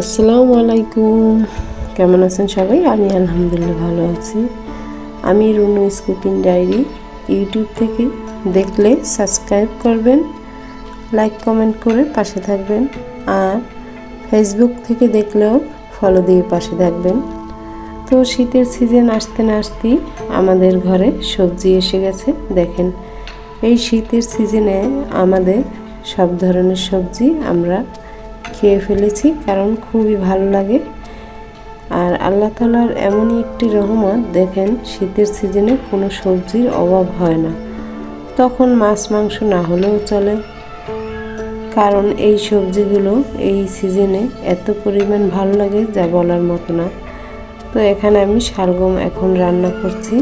আসসালামু আলাইকুম। কেমন আছেন সবাই? আমি আলহামদুলিল্লাহ ভালো আছি। আমি রুনু কুকিং ডায়েরি ইউটিউব থেকে দেখলে সাবস্ক্রাইব করবেন, লাইক, কমেন্ট করে পাশে থাকবেন আর ফেসবুক থেকে দেখলেও ফলো দিয়ে পাশে থাকবেন। তো শীতের সিজন আসতে না আসতেই আমাদের ঘরে সবজি এসে গেছে। দেখেন, এই শীতের সিজনে আমাদের সব ধরনের সবজি আমরা খেয়ে ফেলেছি, কারণ খুবই ভালো লাগে। আর আল্লাহ তালার এমনই একটি রহমত, দেখেন শীতের সিজনে কোনো সবজির অভাব হয় না। তখন মাছ, মাংস না হলেও চলে। কারণ এই সবজিগুলো এই সিজনে এত পরিমাণ ভালো লাগে যা বলার মতো না। তো এখানে আমি শালগম এখন রান্না করছি।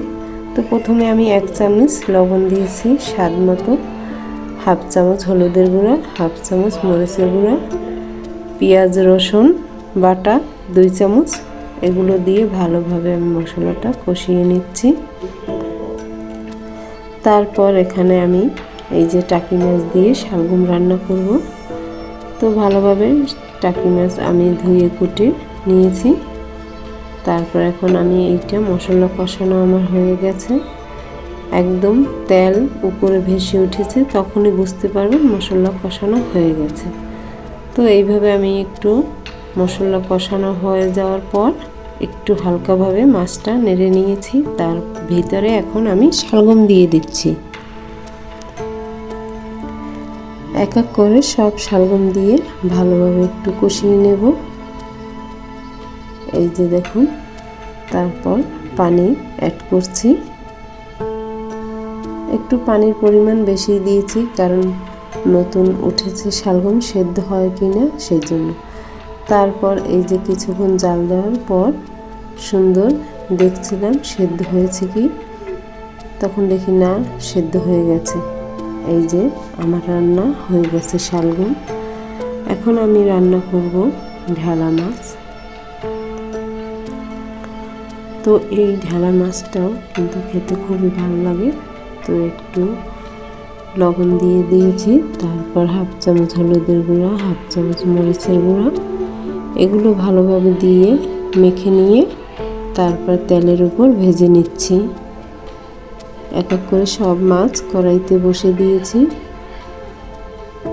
তো প্রথমে আমি এক চামচ লবণ দিয়েছি, স্বাদ মতো। হাফ চামচ হলুদের গুঁড়া, হাফ চামচ মরিচের গুঁড়া। পেঁয়াজ, রসুন, বাটা, দুই চামচ। এগুলো দিয়ে ভালোভাবে আমি মশলাটা কষিয়ে নিচ্ছি। তারপর এখানে আমি এই যে টাকি মাছ দিয়ে শালগুম রান্না করব। তো ভালোভাবে টাকি মাছ আমি ধুয়ে কুটে নিয়েছি। তারপর এখন আমি এইটা মশলা কষানো আমার হয়ে গেছে। একদম তেল উপরে ভেসে উঠেছে, তখনই বুঝতে পারবেন মশলা কষানো হয়ে গেছে। তো এইভাবে আমি একটু মশলা কষানো হয়ে যাওয়ার পর একটু হালকাভাবে মাছটা নেড়ে নিয়েছি। তার ভিতরে এখন আমি শালগম দিয়ে দিচ্ছি। এক এক করে সব শালগম দিয়ে ভালোভাবে একটু কষিয়ে নেব। এই যে দেখুন, তারপর পানি অ্যাড করছি। একটু পানির পরিমাণ বেশি দিয়েছি, কারণ নতুন উঠেছে শালগম, সেদ্ধ হয় কি না সেই জন্য তারপর এই যে কিছুক্ষণ জাল দেওয়ার পর সুন্দর দেখছিলাম সেদ্ধ হয়েছে কি? তখন দেখি না, সেদ্ধ হয়ে গেছে। এই যে আমার রান্না হয়ে গেছে শালগম। এখন আমি রান্না করব ঢেলা মাছ। তো এই ঢেলা মাছটাও কিন্তু খেতে খুবই ভালো লাগে। তো একটু লবণ দিয়ে দিয়েছি, তারপর হাফ চামচ হলুদের গুঁড়া, হাফ চামচ মরিচের গুঁড়া। এগুলো ভালোভাবে দিয়ে মেখে নিয়ে তারপর তেলের উপর ভেজে নিচ্ছি। এক এক করে সব মাছ কড়াইতে বসে দিয়েছি।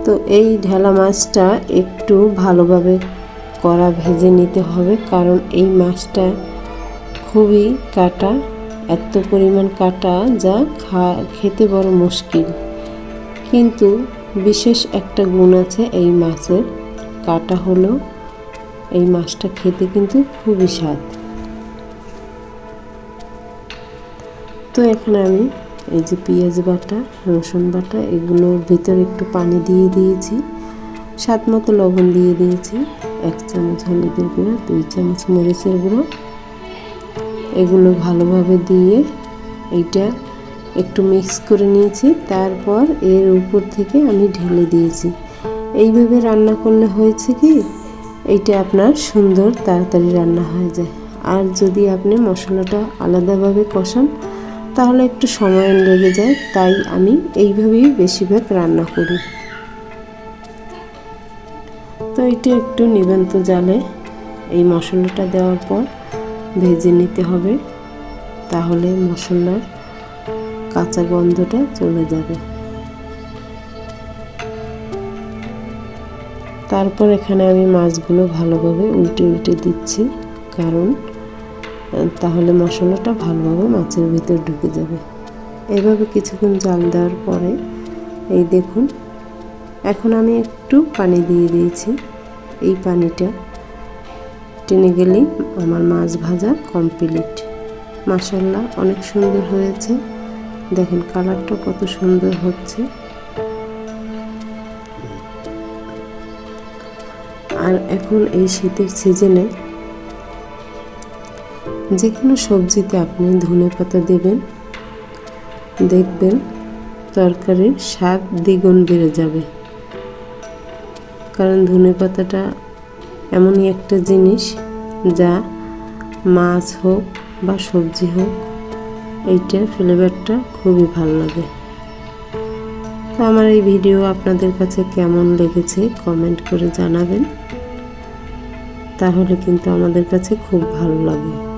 তো এই ঢেলা মাছটা একটু ভালোভাবে কড়া ভেজে নিতে হবে, কারণ এই মাছটা খুবই কাটা, এত পরিমাণ কাটা যা খা, খেতে বড় মুশকিল। কিন্তু বিশেষ একটা গুণ আছে এই মাছের, কাটা হলো এই মাছটা খেতে কিন্তু খুবই স্বাদ। তো এখানে আমি এই যে পেঁয়াজ বাটা, রসুন বাটা, এগুলোর ভিতরে একটু পানি দিয়ে দিয়েছি। স্বাদ মতো লবণ দিয়ে দিয়েছি। এক চামচ হলুদের গুঁড়ো, দুই চামচ মরিচের গুঁড়ো। এগুলো ভালোভাবে দিয়ে এইটা একটু মিক্স করে নিয়েছি, তারপর এর উপর থেকে আমি ঢেলে দিয়েছি। এইভাবে রান্না করলে হয়েছে কি, এইটা আপনার সুন্দর তাড়াতাড়ি রান্না হয়ে যায়। আর যদি আপনি মশলাটা আলাদাভাবে কষান, তাহলে একটু সময় লেগে যায়, তাই আমি এইভাবেই বেশিরভাগ রান্না করি। তো এটা একটু নিবান্ত জালে এই মশলাটা দেওয়ার পর ভেজে নিতে হবে, তাহলে মশলার কাঁচা গন্ধটা চলে যাবে। তারপর এখানে আমি মাছগুলো ভালোভাবে উল্টে উল্টে দিচ্ছি, কারণ তাহলে মশলাটা ভালোভাবে মাছের ভিতর ঢুকে যাবে। এভাবে কিছুক্ষণ জাল দেওয়ার পরে, এই দেখুন, এখন আমি একটু পানি দিয়ে দিয়েছি। এই পানিটা টেনে গেলেই আমার মাছ ভাজা কমপ্লিট। মাসাল্লাহ অনেক সুন্দর হয়েছে। দেখেন কালারটা কত সুন্দর হচ্ছে। আর এখন এই শীতের সিজনে যে কোনো সবজিতে আপনি ধনে পাতা দেবেন, দেখবেন তরকারির স্বাদ দ্বিগুণ বেড়ে যাবে। কারণ ধনে পাতাটা এমনই একটা জিনিস যা মাছ হোক বা সবজি হোক এইটার ফ্লেভারটা খুবই ভালো লাগে। তো আমার এই ভিডিও আপনাদের কাছে কেমন লেগেছে কমেন্ট করে জানাবেন। তাহলে কিন্তু আমাদের কাছে খুব ভালো লাগে।